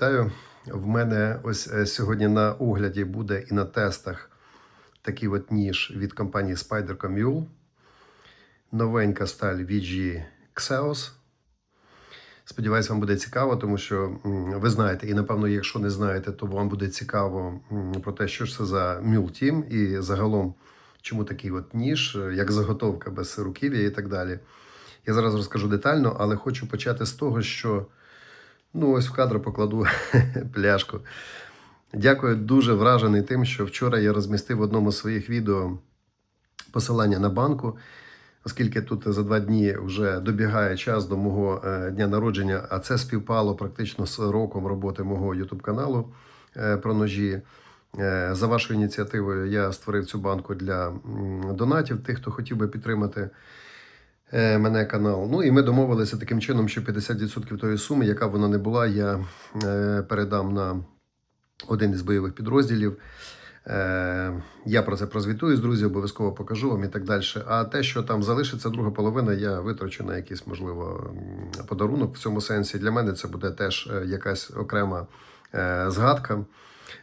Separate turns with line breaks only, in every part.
вітаю. В мене ось е, сьогодні на огляді буде і на тестах такий от ніж від компанії Spider Mule. Новенька сталь VG Xeos. Сподіваюсь, вам буде цікаво, тому що ви знаєте, і напевно, якщо не знаєте, то вам буде цікаво про те, що ж це за Mule Team і загалом, чому такий от ніж, е, як заготовка без руків'я і так далі. Я зараз розкажу детально, але хочу почати з того, що ну ось в кадр покладу пляшку. Дякую, дуже вражений тим, що вчора я розмістив в одному з своїх відео посилання на банку, оскільки тут за два дні вже добігає час до мого е, дня народження, а це співпало практично з роком роботи мого YouTube каналу е, про ножі. Е, За вашою ініціативою я створив цю банку для донатів, тих, хто хотів би підтримати мене канал. Ну і ми домовилися таким чином, що 50% тої суми, яка вона не була, я е, передам на один із бойових підрозділів. Е, Я про це прозвітую з друзів, обов'язково покажу вам і так далі. А те, що там залишиться друга половина, я витрачу на якийсь, можливо, подарунок в цьому сенсі. Для мене це буде теж е, якась окрема е, згадка.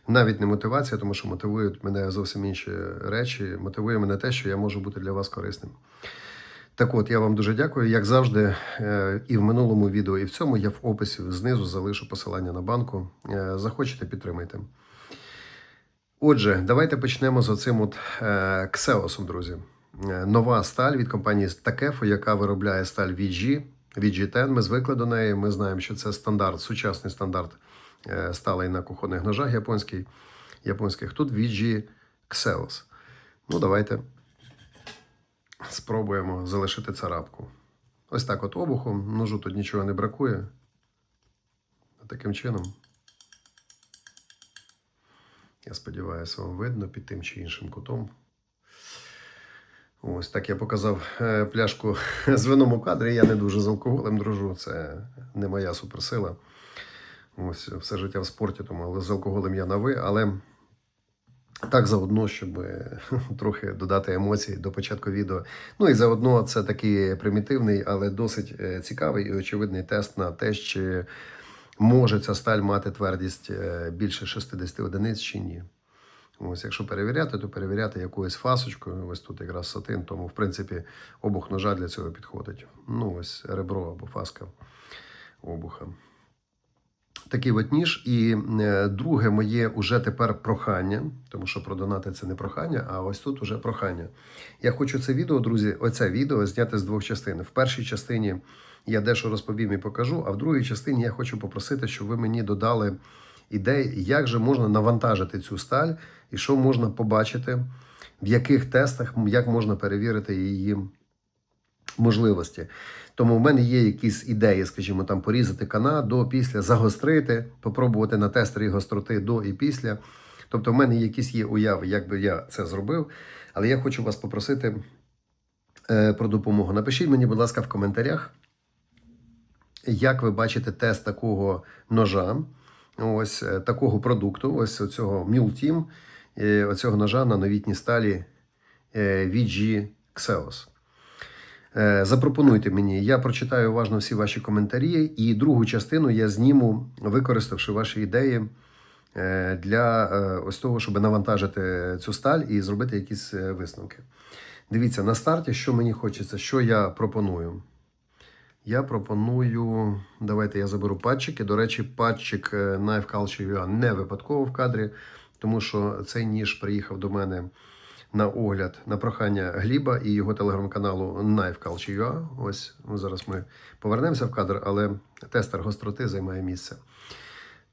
Навіть не мотивація, тому що мотивують мене зовсім інші речі. Мотивує мене те, що я можу бути для вас корисним. Так от, я вам дуже дякую. Як завжди, е, і в минулому відео, і в цьому я в описі знизу залишу посилання на банку. Е, Захочете, підтримайте. Отже, давайте почнемо з оцим от Ксеосом, друзі. Е, Нова сталь від компанії Takefo, яка виробляє сталь VG. VG10, ми звикли до неї. Ми знаємо, що це стандарт, сучасний стандарт сталий на кухонних ножах японський, японських. Тут VG Xeos. Ну, давайте спробуємо залишити царапку. Ось так от обухом. Ножу тут нічого не бракує. Таким чином. Я сподіваюся, вам видно під тим чи іншим кутом. Ось так я показав е, пляшку з вином у кадрі. Я не дуже з алкоголем дружу. Це не моя суперсила. Ось все життя в спорті, тому але з алкоголем я на ви. Але так заодно, щоб трохи додати емоцій до початку відео. Ну і заодно це такий примітивний, але досить е, цікавий і очевидний тест на те, чи може ця сталь мати твердість е, більше 60 одиниць чи ні. Ось, якщо перевіряти, то перевіряти якоюсь фасочкою. Ось тут якраз сатин, тому в принципі обух ножа для цього підходить. Ну, ось ребро або фаска обуха. Такий от ніж. І е, друге моє уже тепер прохання, тому що про донати це не прохання, а ось тут уже прохання. Я хочу це відео, друзі, оце відео зняти з двох частин. В першій частині я дещо розповім і покажу, а в другій частині я хочу попросити, щоб ви мені додали ідей, як же можна навантажити цю сталь і що можна побачити, в яких тестах, як можна перевірити її можливості. Тому в мене є якісь ідеї, скажімо, там порізати кана до після, загострити, попробувати на тестері гостроти до і після. Тобто, в мене якісь є уяви, як би я це зробив. Але я хочу вас попросити е, про допомогу. Напишіть мені, будь ласка, в коментарях, як ви бачите тест такого ножа, ось е, такого продукту, ось цього Mule Team, е, оцього ножа на новітній сталі VG Xeos. Е, Запропонуйте мені, я прочитаю уважно всі ваші коментарі, і другу частину я зніму, використавши ваші ідеї е, для е, ось того, щоб навантажити цю сталь і зробити якісь висновки. Дивіться, на старті, що мені хочеться, що я пропоную. Я пропоную. Давайте я заберу патчики. До речі, патчик Knife Culture UA не випадково в кадрі, тому що цей ніж приїхав до мене на огляд на прохання Гліба і його телеграм-каналу Knife Culture UA. Ось ну, зараз ми повернемося в кадр, але тестер гостроти займає місце.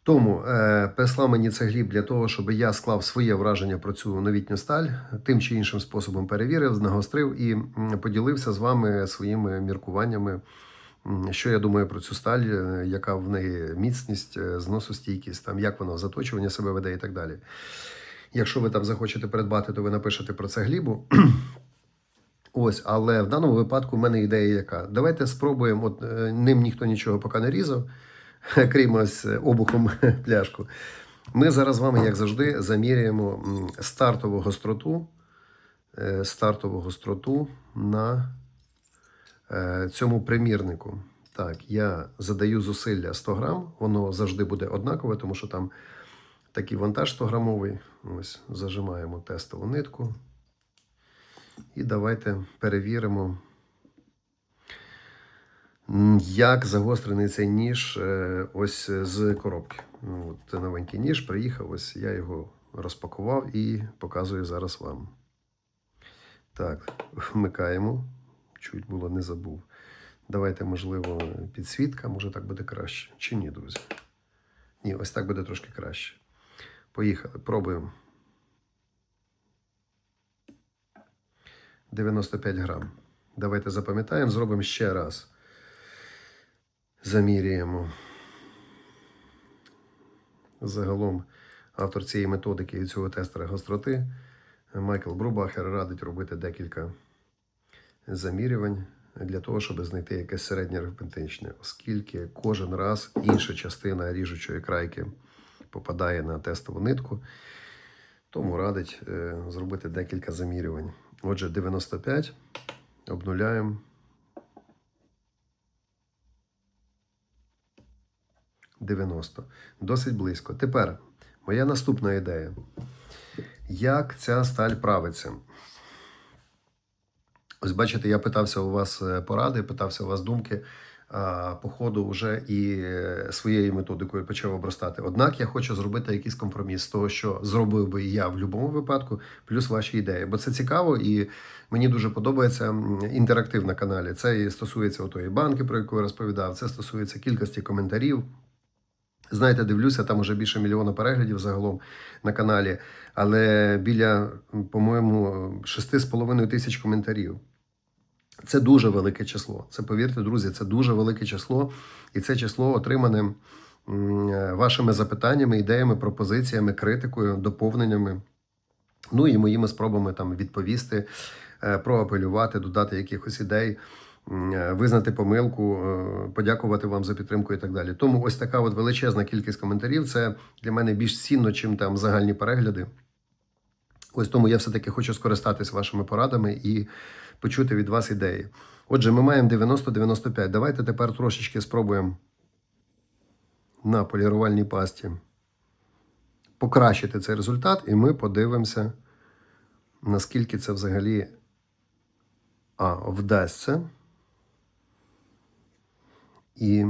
Тому е, прислав мені це Гліб для того, щоб я склав своє враження про цю новітню сталь, тим чи іншим способом перевірив, нагострив і поділився з вами своїми міркуваннями, що я думаю про цю сталь, е, яка в неї міцність, е, зносостійкість, там, як вона в заточуванні себе веде і так далі. Якщо ви там захочете придбати, то ви напишете про це Глібу. Ось, але в даному випадку в мене ідея яка. Давайте спробуємо, от е, ним ніхто нічого поки не різав, крім ось е, обухом пляшку. Ми зараз з вами, як завжди, заміряємо стартову гостроту, е, стартову гостроту на цьому примірнику. Так, я задаю зусилля 100 грам, воно завжди буде однакове, тому що там такий вантаж 100 грамовий. Ось зажимаємо тестову нитку. І давайте перевіримо, як загострений цей ніж е, ось з коробки. Ну, це новенький ніж приїхав, ось я його розпакував і показую зараз вам. Так, вмикаємо. Чуть було не забув. Давайте, можливо, підсвітка, може так буде краще. Чи ні, друзі? Ні, ось так буде трошки краще. Поїхали, пробуємо. 95 грам. Давайте запам'ятаємо, зробимо ще раз. Заміряємо. Загалом автор цієї методики і цього тестера гостроти Майкл Брубахер радить робити декілька замірювань для того, щоб знайти якесь середнє арифметичне, оскільки кожен раз інша частина ріжучої крайки попадає на тестову нитку, тому радить е, зробити декілька замірювань. Отже, 95 обнуляємо. Дев'яносто. Досить близько. Тепер моя наступна ідея. Як ця сталь правиться? Ось бачите, я питався у вас е, поради, питався у вас думки. По ходу вже і е, своєю методикою почав обростати. Однак я хочу зробити якийсь компроміс з того, що зробив би я в будь-якому випадку, плюс ваші ідеї. Бо це цікаво і мені дуже подобається інтерактив на каналі. Це і стосується отої банки, про яку я розповідав, це стосується кількості коментарів. Знаєте, дивлюся, там уже більше мільйона переглядів загалом на каналі, але біля, по-моєму, 6,5 тисяч коментарів. Це дуже велике число. Це повірте, друзі, це дуже велике число, і це число отримане е, вашими запитаннями, ідеями, пропозиціями, критикою, доповненнями. Ну і моїми спробами там відповісти, е, проапелювати, додати якихось ідей, е, визнати помилку, подякувати вам за підтримку і так далі. Тому ось така от величезна кількість коментарів. Це для мене більш цінно, чим там загальні перегляди. Ось тому я все-таки хочу скористатись вашими порадами і почути від вас ідеї. Отже, ми маємо 90-95. Давайте тепер трошечки спробуємо на полірувальній пасті покращити цей результат, і ми подивимося, наскільки це взагалі а, вдасться. І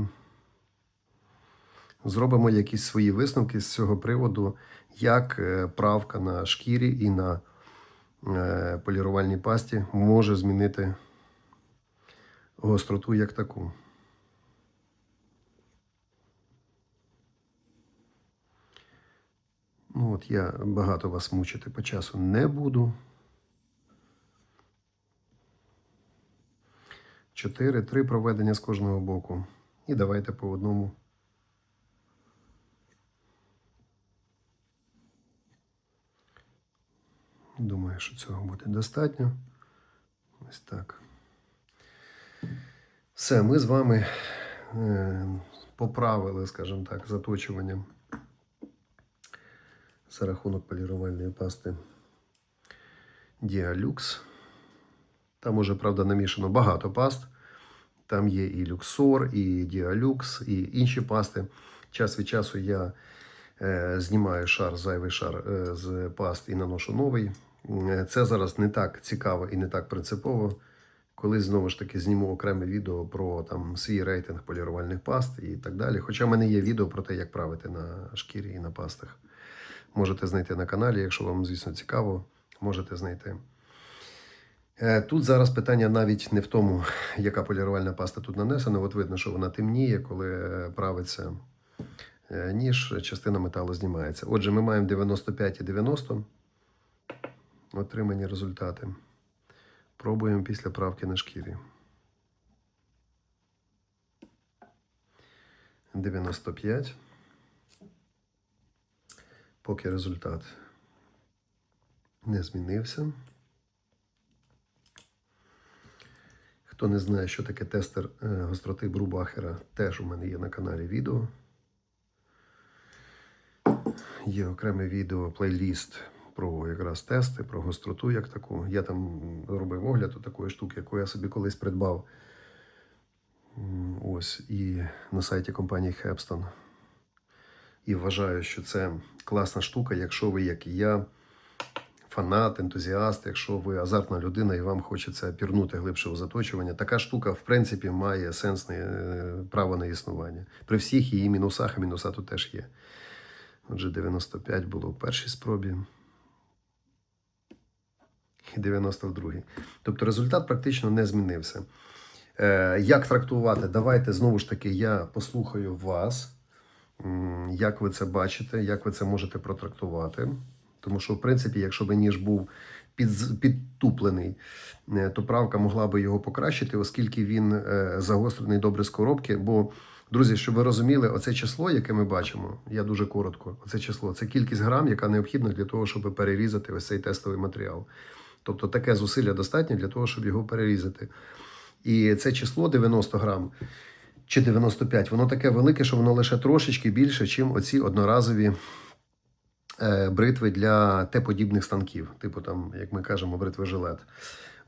зробимо якісь свої висновки з цього приводу, як е, правка на шкірі і на полірувальній пасті може змінити гостроту як таку. Ну, от я багато вас мучити по часу не буду. Чотири, три проведення з кожного боку. І давайте по одному. Думаю, що цього буде достатньо. Ось так. Все, ми з вами е, поправили, скажімо так, заточуванням за рахунок полірувальної пасти Діалюкс. Там уже, правда, намішано багато паст. Там є і люксор, і діалюкс, і інші пасти. Час від часу я е, знімаю шар, зайвий шар е, з паст і наношу новий. Е, Це зараз не так цікаво і не так принципово. Колись знову ж таки зніму окреме відео про там свій рейтинг полірувальних паст і так далі. Хоча в мене є відео про те, як правити на шкірі і на пастах. Можете знайти на каналі, якщо вам, звісно, цікаво, можете знайти. Е, Тут зараз питання навіть не в тому, яка полірувальна паста тут нанесена. От видно, що вона темніє, коли е, правиться ніж, частина металу знімається. Отже, ми маємо 95 і 90 отримані результати. Пробуємо після правки на шкірі. 95. Поки результат не змінився. Хто не знає, що таке тестер е, гостроти Брубахера, теж у мене є на каналі відео. Є окреме відео, плейліст про якраз тести, про гостроту як таку. Я там робив огляд у такої штуки, яку я собі колись придбав. Ось і на сайті компанії Hepston. І вважаю, що це класна штука, якщо ви, як і я, фанат, ентузіаст, якщо ви азартна людина і вам хочеться пірнути глибше у заточування, така штука, в принципі, має сенсне е, право на існування. При всіх її мінусах, а мінуса тут теж є. Отже, 95 було в першій спробі. І 92. Тобто результат практично не змінився. Е, як трактувати? Давайте знову ж таки я послухаю вас, як ви це бачите, як ви це можете протрактувати. Тому що, в принципі, якщо б ніж був під, підтуплений, е, то правка могла би його покращити, оскільки він е, загострений добре з коробки. Бо, друзі, щоб ви розуміли, оце число, яке ми бачимо, я дуже коротко, оце число, це кількість грам, яка необхідна для того, щоб перерізати ось цей тестовий матеріал. Тобто таке зусилля достатньо для того, щоб його перерізати. І це число 90 грам чи 95, воно таке велике, що воно лише трошечки більше, ніж оці одноразові е, бритви для Т-подібних станків, типу там, як ми кажемо, бритви жилет.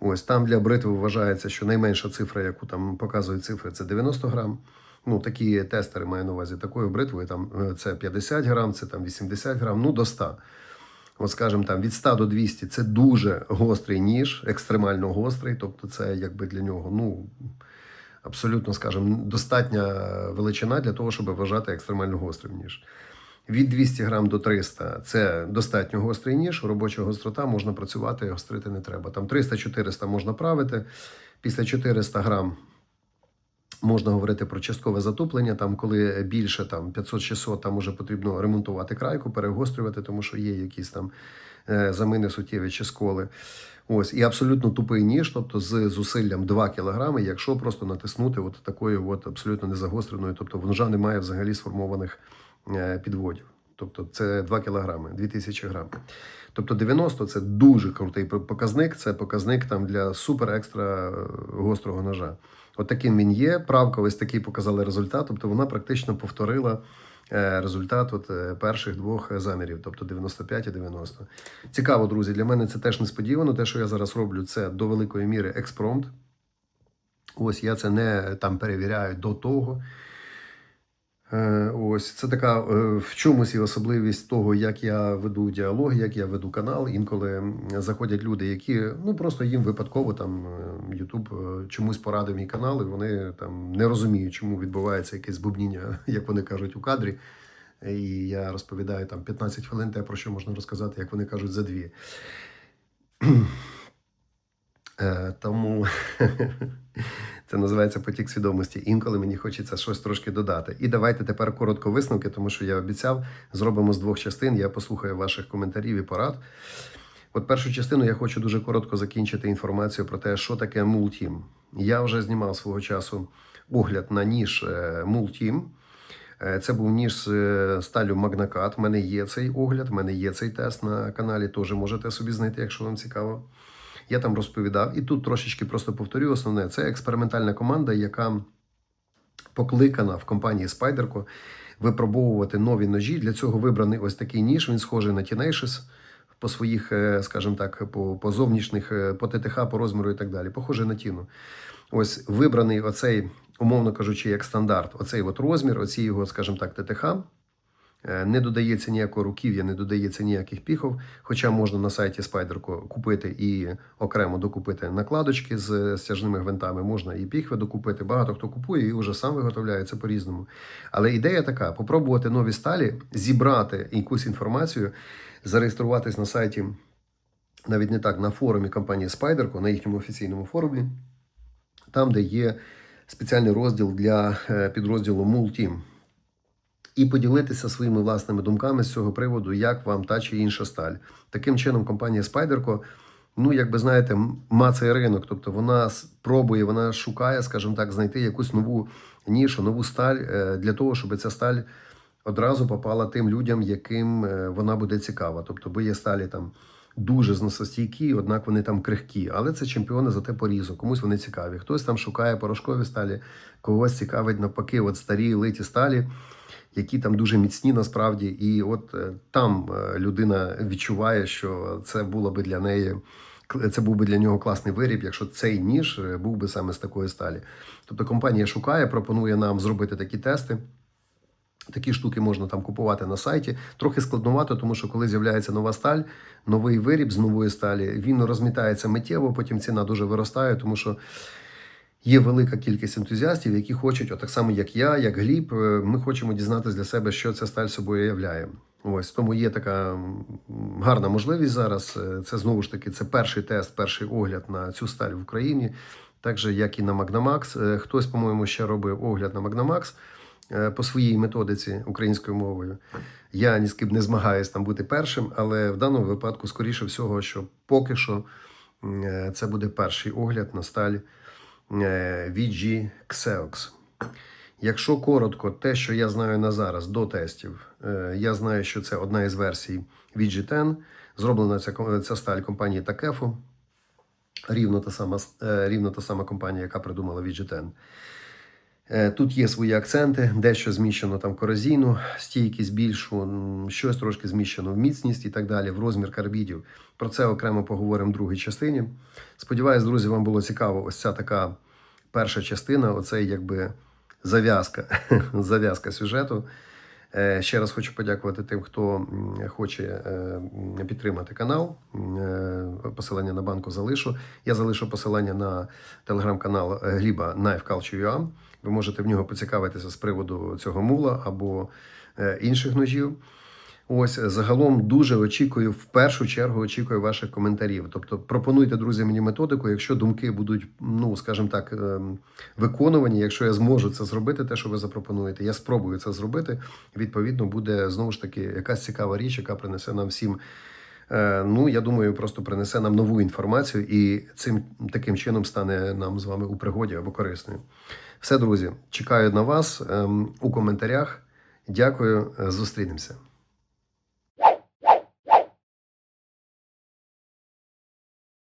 Ось там для бритви вважається, що найменша цифра, яку там показують цифри, це 90 грам. Ну, такі тестери маю на увазі такою бритвою. Там е, це 50 грам, це там 80 грам, ну до 100. От, скажімо, там від 100 до 200 це дуже гострий ніж, екстремально гострий. Тобто, це якби для нього, ну абсолютно, скажімо, достатня величина для того, щоб вважати екстремально гострим ніж. Від 200 грам до 300 це достатньо гострий ніж, робоча гострота, можна працювати, гострити не треба. Там 300-400 можна правити. Після 400 грам можна говорити про часткове затуплення. Там, коли більше там 500-600, там уже потрібно ремонтувати крайку, перегострювати, тому що є якісь там е, замини суттєві чи сколи. Ось і абсолютно тупий ніж, тобто з зусиллям 2 кг, якщо просто натиснути от такою от абсолютно незагостреною, тобто ножа немає взагалі сформованих е, підводів. Тобто це 2 кг, 2000 грам. Тобто 90 це дуже крутий показник. Це показник там для супер екстра е, гострого ножа. Таким він є. Правка ось такий показала результат. Тобто вона практично повторила е, результат от е, перших двох замірів, тобто 95 і 90. Цікаво, друзі. Для мене це теж несподівано. Те, що я зараз роблю, це до великої міри експромт. Ось я це не там перевіряю до того. Е, Ось це така е, в чомусь і особливість того, як я веду діалог, як я веду канал. Інколи заходять люди, які ну просто їм випадково там Ютуб е, чомусь порадив мій канал, і вони там не розуміють, чому відбувається якесь бубніння, як вони кажуть, у кадрі. І я розповідаю там 15 хвилин те, про що можна розказати, як вони кажуть, за дві. Тому це називається потік свідомості. Інколи мені хочеться щось трошки додати. І давайте тепер коротко висновки, тому що я обіцяв, зробимо з двох частин. Я послухаю ваших коментарів і порад. От першу частину я хочу дуже коротко закінчити інформацію про те, що таке Multeam. Я вже знімав свого часу огляд на ніж е, Multeam. Е, Це був ніж з е, сталю Магнакат. У мене є цей огляд, в мене є цей тест на каналі. Теж можете собі знайти, якщо вам цікаво. Я там розповідав. І тут трошечки просто повторю основне. Це експериментальна команда, яка покликана в компанії Spyderco випробовувати нові ножі. Для цього вибраний ось такий ніж. Він схожий на Tenacious по своїх, е, скажімо так, по, по зовнішніх, е, по ТТХ, по розміру і так далі. Похожий на тіну. Ось вибраний оцей, умовно кажучи, як стандарт, оцей от розмір, оці його, скажімо так, ТТХ. Е, Не додається ніякого руків'я, не додається ніяких піхов. Хоча можна на сайті Spyderco купити і окремо докупити накладочки з стяжними гвинтами, можна і піхви докупити. Багато хто купує і вже сам виготовляє це по-різному. Але ідея така: попробувати нові сталі, зібрати якусь інформацію, зареєструватись на сайті, навіть не так, на форумі компанії Spyderco, на їхньому офіційному форумі, там, де є спеціальний розділ для е, підрозділу Multeam і поділитися своїми власними думками з цього приводу, як вам та чи інша сталь. Таким чином, компанія Спайдерко, ну як би знаєте, мацає ринок, тобто вона пробує, вона шукає, скажімо так, знайти якусь нову нішу, нову сталь е, для того, щоб ця сталь одразу попала тим людям, яким е, вона буде цікава. Тобто, бо є сталі там. Дуже зносостійкі, однак вони там крихкі, але це чемпіони за те порізу. Комусь вони цікаві. Хтось там шукає порошкові сталі, когось цікавить навпаки, от старі литі сталі, які там дуже міцні насправді. І от е, там е, людина відчуває, що це було би для неї це був би для нього класний виріб, якщо цей ніж е, був би саме з такої сталі. Тобто компанія шукає, пропонує нам зробити такі тести. Такі штуки можна там купувати на сайті. Трохи складновато, тому що коли з'являється нова сталь, новий виріб з нової сталі, він розмітається миттєво, потім ціна дуже виростає, тому що є велика кількість ентузіастів, які хочуть, от так само як я, як Гліб, е, ми хочемо дізнатися для себе, що ця сталь собою являє. Ось тому є така гарна можливість зараз. Е, Це знову ж таки це перший тест, перший огляд на цю сталь в Україні, так же як і на Magnamax. Е, Хтось, по-моєму, ще робив огляд на Magnamax по своїй методиці українською мовою. Я ні з ким не змагаюсь там бути першим, але в даному випадку, скоріше всього, що поки що е, це буде перший огляд на сталь е, VG Xeox. Якщо коротко, те, що я знаю на зараз до тестів, е, я знаю, що це одна із версій VG10. Зроблена ця, ця сталь компанії Takefo. Рівно та сама, е, рівно та сама компанія, яка придумала VG10. Е, Тут є свої акценти, дещо зміщено там корозійну стійкість більшу, щось трошки зміщено в міцність і так далі, в розмір карбідів. Про це окремо поговоримо в другій частині. Сподіваюсь, друзі, вам було цікаво ось ця така перша частина, оцей якби зав'язка, зав'язка сюжету. Е, Ще раз хочу подякувати тим, хто хоче е, підтримати канал. Посилання на банку залишу. Я залишу посилання на телеграм-канал Гліба Knife Culture.ua. Ви можете в нього поцікавитися з приводу цього мула або е, інших ножів. Ось загалом дуже очікую, в першу чергу очікую ваших коментарів. Тобто пропонуйте, друзі, мені методику, якщо думки будуть, ну скажімо так, ем, виконувані, якщо я зможу це зробити, те, що ви запропонуєте, я спробую це зробити. Відповідно, буде знову ж таки якась цікава річ, яка принесе нам всім. е, Ну, я думаю, просто принесе нам нову інформацію і цим таким чином стане нам з вами у пригоді або корисною. Все, друзі, чекаю на вас ем, у коментарях. Дякую, е, зустрінемося.